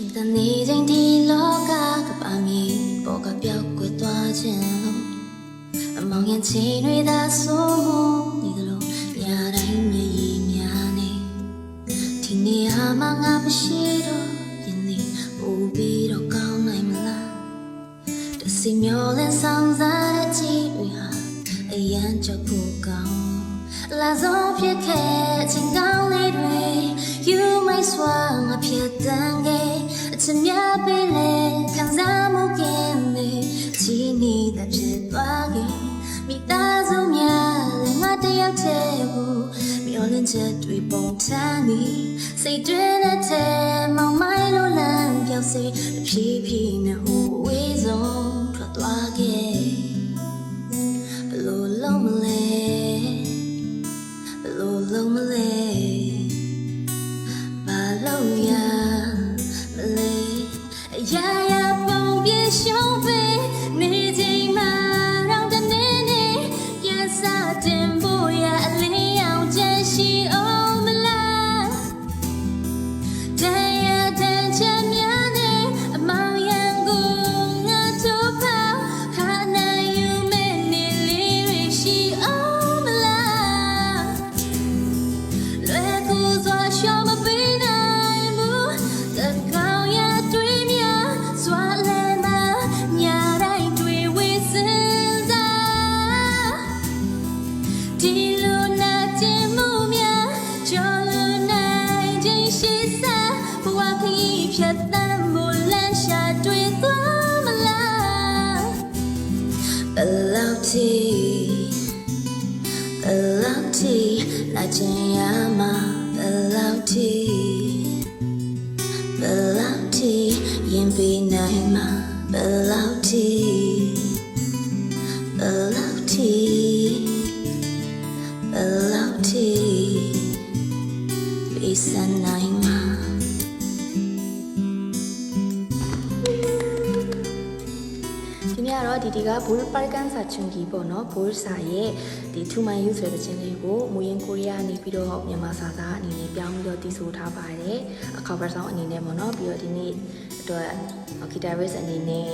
ရှင်တနေချိန်ဒီလောကကပါမီပေါ်ကပြောက်ကွယ်သွားခြင်းလို့အမောင်ရင်ချီတွေသာဆိုးမှုဒီလိုညတိုင်းမြည်ရည်များနေဒီနေရာမှာငါမရှိတော့ရင်နေပူပြီးတော့ကောင်းနိုင်မလားတစီမျောလင်းဆောင်စားတဲ့ချီတွေဟာအရန်ကြောက်ဖို့ကောင်းလာဆုံးဖြစ်ခဲ့ချင်းကောင်းလေးတွေ you might swallow ဖြစ် ချက်တွေပုံထမ်းနေစိတ်တွင်းတဲ့ထဲမောင်မိုင်းလိုလမ်းပြောင်းစေဖြည်းဖြည်းနဲ့ဟိုဝေးဆုံးထွက်သွားခဲ့ဘယ်လို့လုံးမလဲဘယ်လို့လုံးမလဲဘာလို့ရမလဲအရာရာပုံပြရှုံးပဲနေချိန်မှာတော့တနေ့နေ့ပြန်စားတင်ဖို့ ဒီလိုနာကျင်မှုများကြော်လွန် ထိပေးစမ်းနိုင်မှာဒီနေ့ကတော့ဒီဒီကဘူလ်ပါကန်စာချွန်ကြီးပေါ့နော်ဘူလ်စာရဲ့ဒီထူမန်ယူဆိုတဲ့ချင်းလေးကိုမူရင်းကိုရီးယားနေပြီးတော့မြန်မာစာသားအနေနဲ့ပြောင်းပြီးတော့တည်ဆိုထားပါတယ်အခေါ်ပတ်ဆောင်အနေနဲ့ပေါ့နော်ပြီးတော့ဒီနေ့အတွက်ဂီတာရစ်အနေနဲ့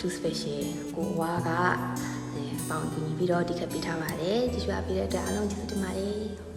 2 special ကိုဝါကအဲ ပေါင်းပြီးပြီးတော့ဒီခက်ပေးထားပါတယ်ဒီရွှေအပေးတဲ့အတွက်အားလုံးကျေးဇူးတင်ပါတယ်